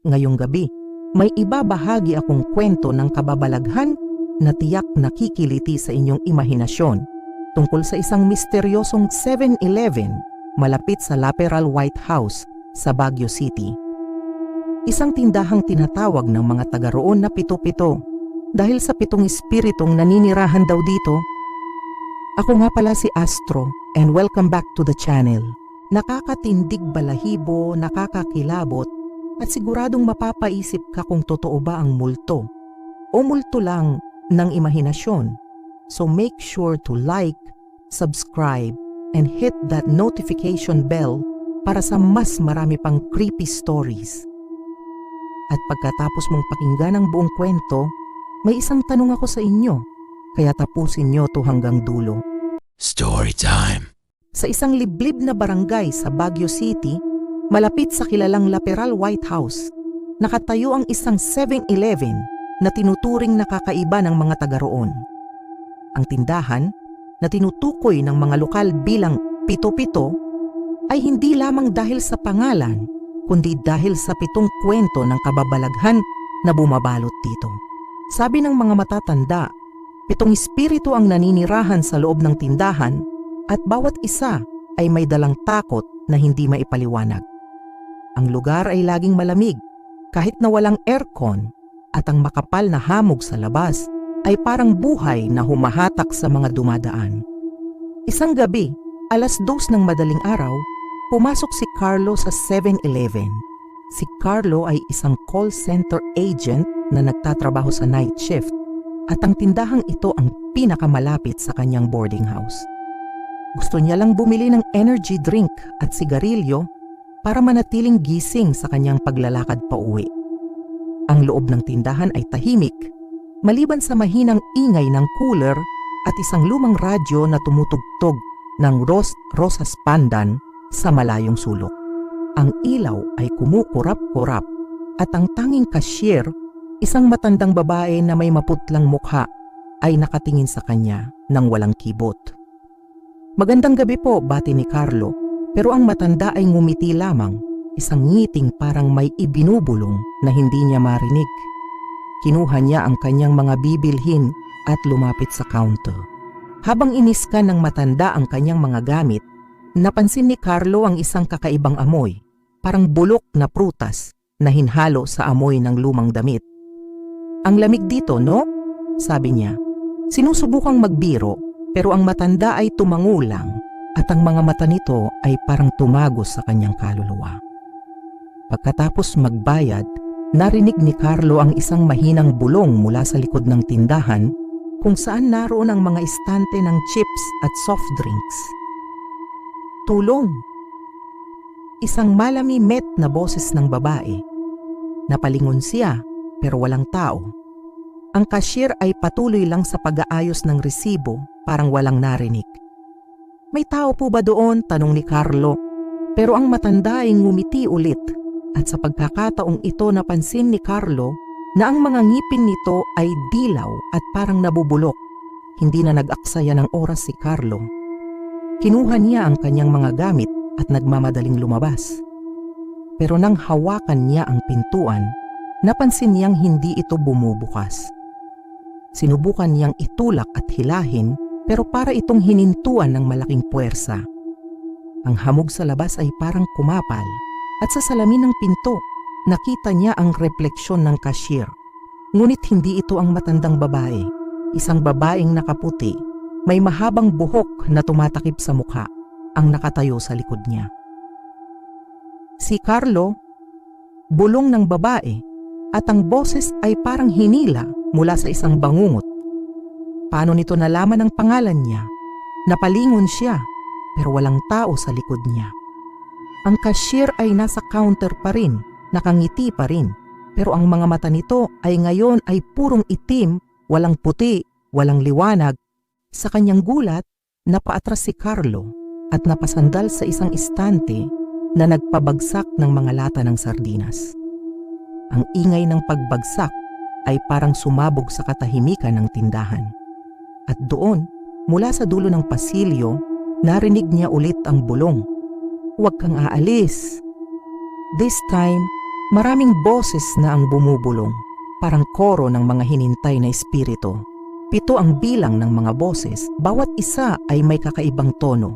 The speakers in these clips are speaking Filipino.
Ngayong gabi, may ibabahagi akong kwento ng kababalaghan na tiyak nakikiliti sa inyong imahinasyon tungkol sa isang misteryosong 7-Eleven malapit sa Laperal White House sa Baguio City. Isang tindahang tinatawag ng mga taga roon na pito-pito dahil sa pitong espiritong naninirahan daw dito. Ako nga pala si Astro and welcome back to the channel. Nakakatindig balahibo, nakakakilabot at siguradong mapapaisip ka kung totoo ba ang multo o multo lang ng imahinasyon. So make sure to like, subscribe, and hit that notification bell para sa mas marami pang creepy stories. At pagkatapos mong pakinggan ang buong kwento, may isang tanong ako sa inyo, kaya tapusin nyo to hanggang dulo. Story time. Sa isang liblib na barangay sa Baguio City, malapit sa kilalang Laperal White House, nakatayo ang isang 7-Eleven na tinuturing nakakaiba ng mga taga roon. Ang tindahan na tinutukoy ng mga lokal bilang pito-pito ay hindi lamang dahil sa pangalan, kundi dahil sa pitong kwento ng kababalaghan na bumabalot dito. Sabi ng mga matatanda, pitong espiritu ang naninirahan sa loob ng tindahan at bawat isa ay may dalang takot na hindi maipaliwanag. Ang lugar ay laging malamig kahit na walang aircon at ang makapal na hamog sa labas ay parang buhay na humahatak sa mga dumadaan. Isang gabi, alas dos ng madaling araw, pumasok si Carlo sa 7-Eleven. Si Carlo ay isang call center agent na nagtatrabaho sa night shift at ang tindahang ito ang pinakamalapit sa kanyang boarding house. Gusto niya lang bumili ng energy drink at sigarilyo para manatiling gising sa kanyang paglalakad pa uwi. Ang loob ng tindahan ay tahimik, maliban sa mahinang ingay ng cooler at isang lumang radyo na tumutugtog ng Ros Rosas Pandan sa malayong sulok. Ang ilaw ay kumukurap-kurap at ang tanging cashier, isang matandang babae na may maputlang mukha, ay nakatingin sa kanya ng walang kibot. Magandang gabi po, bati ni Carlo, pero ang matanda ay ngumiti lamang, isang ngiting parang may ibinubulong na hindi niya marinig. Kinuha niya ang kanyang mga bibilhin at lumapit sa counter. Habang iniskan ng matanda ang kanyang mga gamit, napansin ni Carlo ang isang kakaibang amoy, parang bulok na prutas na hinhalo sa amoy ng lumang damit. Ang lamig dito, no? Sabi niya. Sinusubukang magbiro pero ang matanda ay tumangulang at ang mga mata nito ay parang tumagos sa kanyang kaluluwa. Pagkatapos magbayad, narinig ni Carlo ang isang mahinang bulong mula sa likod ng tindahan kung saan naroon ang mga istante ng chips at soft drinks. Tulong! Isang malami-met na boses ng babae. Napalingon siya pero walang tao. Ang cashier ay patuloy lang sa pag-aayos ng resibo parang walang narinig. May tao po ba doon? Tanong ni Carlo. Pero ang matanda ay ngumiti ulit at sa pagkakataong ito napansin ni Carlo na ang mga ngipin nito ay dilaw at parang nabubulok. Hindi na nag-aksaya ng oras si Carlo. Kinuha niya ang kanyang mga gamit at nagmamadaling lumabas. Pero nang hawakan niya ang pintuan, napansin niyang hindi ito bumubukas. Sinubukan niyang itulak at hilahin pero para itong hinintuan ng malaking puwersa. Ang hamog sa labas ay parang kumapal at sa salamin ng pinto, nakita niya ang refleksyon ng cashier. Ngunit hindi ito ang matandang babae. Isang babaeng nakaputi, may mahabang buhok na tumatakip sa mukha, ang nakatayo sa likod niya. Si Carlo, bulong ng babae, at ang boses ay parang hinila mula sa isang bangungot. Paano nito nalaman ang pangalan niya? Napalingon siya, pero walang tao sa likod niya. Ang cashier ay nasa counter pa rin, nakangiti pa rin. Pero ang mga mata nito ay ngayon ay purong itim, walang puti, walang liwanag. Sa kanyang gulat, napaatras si Carlo at napasandal sa isang istante na nagpabagsak ng mga lata ng sardinas. Ang ingay ng pagbagsak ay parang sumabog sa katahimikan ng tindahan. At doon, mula sa dulo ng pasilyo, narinig niya ulit ang bulong. Huwag kang aalis. This time, Maraming boses na ang bumubulong, parang koro ng mga hinintay na espiritu. Pito ang bilang ng mga boses, bawat isa ay may kakaibang tono.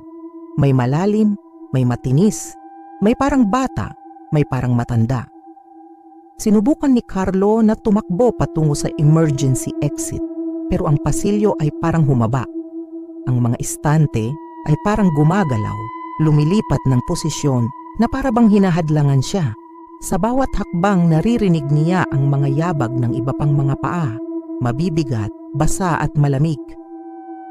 May malalim, may matinis, may parang bata, may parang matanda. Sinubukan ni Carlo na tumakbo patungo sa emergency exit, pero ang pasilyo ay parang humaba. Ang mga istante ay parang gumagalaw, lumilipat ng posisyon na para bang hinahadlangan siya. Sa bawat hakbang naririnig niya ang mga yabag ng iba pang mga paa, mabibigat, basa at malamig.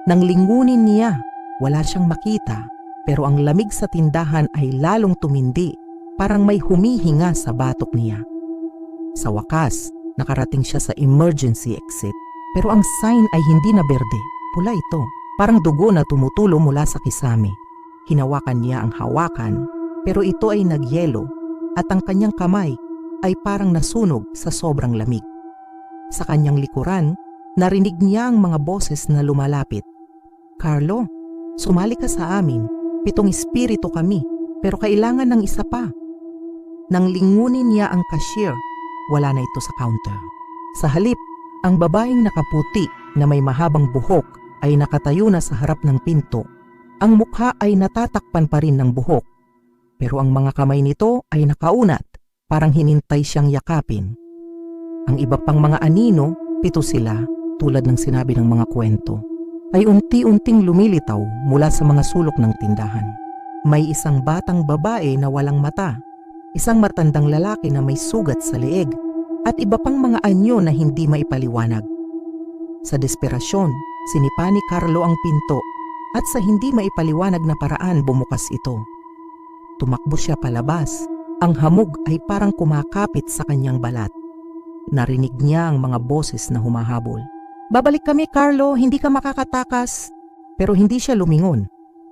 Nang lingunin niya, wala siyang makita, pero ang lamig sa tindahan ay lalong tumindi, parang may humihinga sa batok niya. Sa wakas, nakarating siya sa emergency exit, pero ang sign ay hindi na berde, pula ito, parang dugo na tumutulo mula sa kisame. Hinawakan niya ang hawakan, pero ito ay nagyelo at ang kanyang kamay ay parang nasunog sa sobrang lamig. Sa kanyang likuran, narinig niya ang mga boses na lumalapit. Carlo, sumali ka sa amin. Pitong espiritu kami, pero kailangan ng isa pa. Nang lingunin niya ang cashier, wala na ito sa counter. Sa halip, ang babaeng nakaputi na may mahabang buhok ay nakatayo na sa harap ng pinto. Ang mukha ay natatakpan pa rin ng buhok pero ang mga kamay nito ay nakaunat, parang hinintay siyang yakapin. Ang iba pang mga anino, pito sila, tulad ng sinabi ng mga kwento, ay unti-unting lumilitaw mula sa mga sulok ng tindahan. May isang batang babae na walang mata, isang matandang lalaki na may sugat sa leeg, at iba pang mga anyo na hindi maipaliwanag. Sa desperasyon, sinipa ni Carlo ang pinto at sa hindi maipaliwanag na paraan bumukas ito. Tumakbo siya palabas. Ang hamog ay parang kumakapit sa kanyang balat. Narinig niya ang mga boses na humahabol. Babalik kami, Carlo. Hindi ka makakatakas. Pero hindi siya lumingon.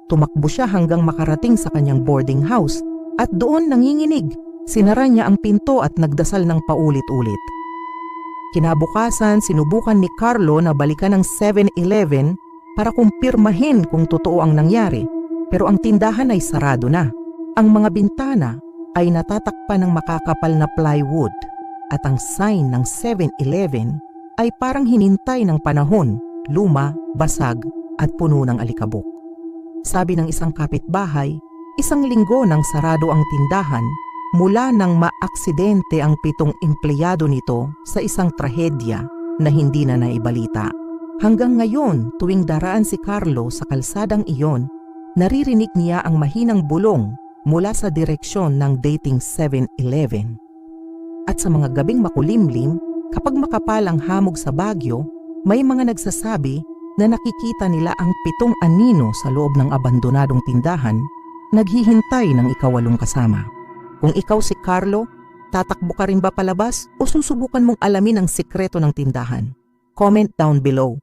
Tumakbo siya hanggang makarating sa kanyang boarding house at doon nanginginig. Sinara niya ang pinto at nagdasal ng paulit-ulit. Kinabukasan, sinubukan ni Carlo na balikan ng 7-Eleven para kumpirmahin kung totoo ang nangyari. Pero ang tindahan ay sarado na. Ang mga bintana ay natatakpan ng makakapal na plywood at ang sign ng 7-Eleven ay parang hinintay ng panahon, luma, basag at puno ng alikabok. Sabi ng isang kapitbahay, isang linggo nang sarado ang tindahan mula nang maaksidente ang pitong empleyado nito sa isang trahedya na hindi na naibalita. Hanggang ngayon, tuwing daraan si Carlo sa kalsadang iyon, naririnig niya ang mahinang bulong mula sa direksyon ng dating 7-Eleven. At sa mga gabing makulimlim, kapag makapal ang hamog sa Bagyo, may mga nagsasabi na nakikita nila ang pitong anino sa loob ng abandonadong tindahan, naghihintay ng ikawalong kasama. Kung ikaw si Carlo, tatakbo ka rin ba palabas o susubukan mong alamin ang sikreto ng tindahan? Comment down below.